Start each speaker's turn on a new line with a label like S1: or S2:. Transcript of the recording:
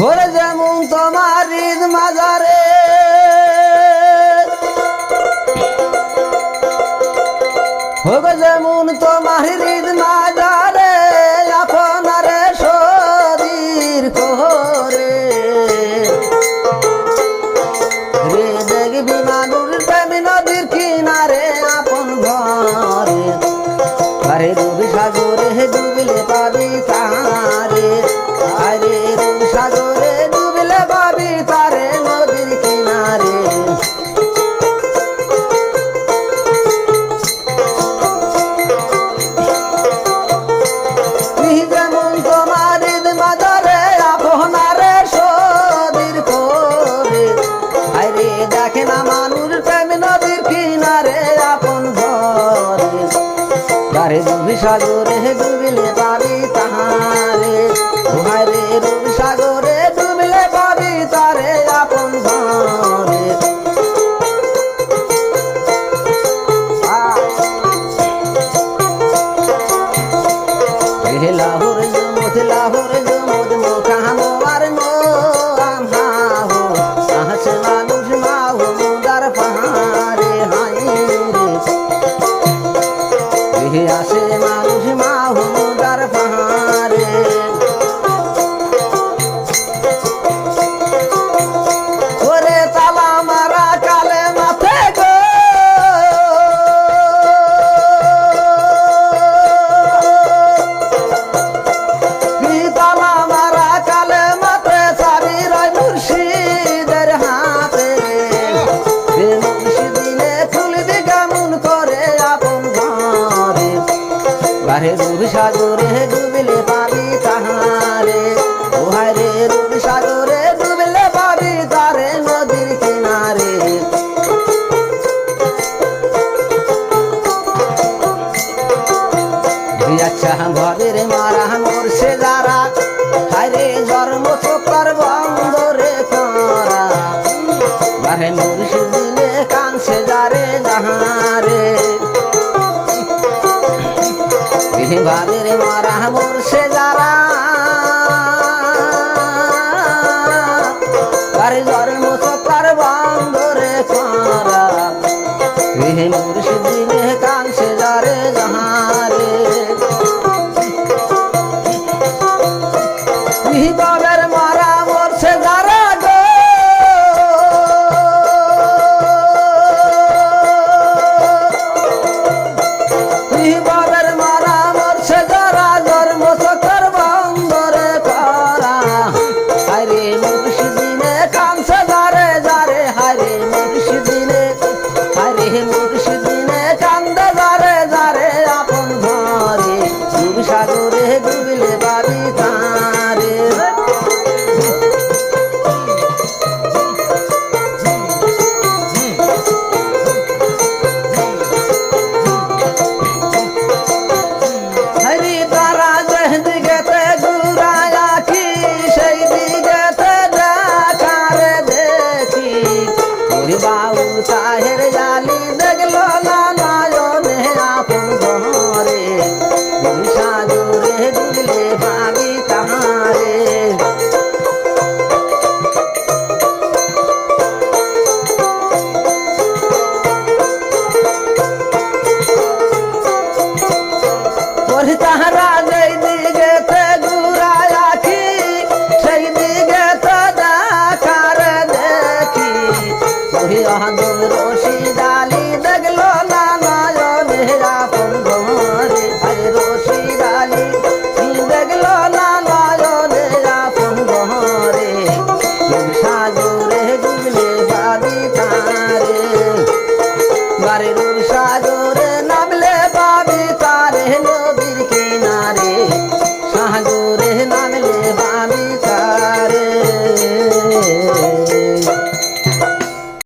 S1: ওরে যেমন তোমার ঈদ মাজারে। হোক যেমন তোমার ঈদ মাজারে, আপনারে সদীর করে রে দেখবি মানুষ প্রেমী নদীর কিনারে আপন ঘরে। আরে রবি সাগরে ডুবলে পাবি তারে যেমন তোমার মাজারে আপনারে না মানুষ প্রেম নদীর কিনারে আপন ঘরে। সাগরে ডুবিলে বারে রবি সাগরে ডুবিলে পাবি তাহারে। ও হায় রে রবি সাগরে ডুবিলে পাবি তারে নদীর কিনারে। আচ্ছা ঘরের মারা মরছে যারা। হায়রে জন্ম চোখর ভাবের মারা মরছে যারা আরে জন্ম চোখর বন্ধ রে করা হে মুর্শিদ দিলে কাংসে যারে যাহারে। বিহি তবে বাবু তাহের জালি দেখল লালা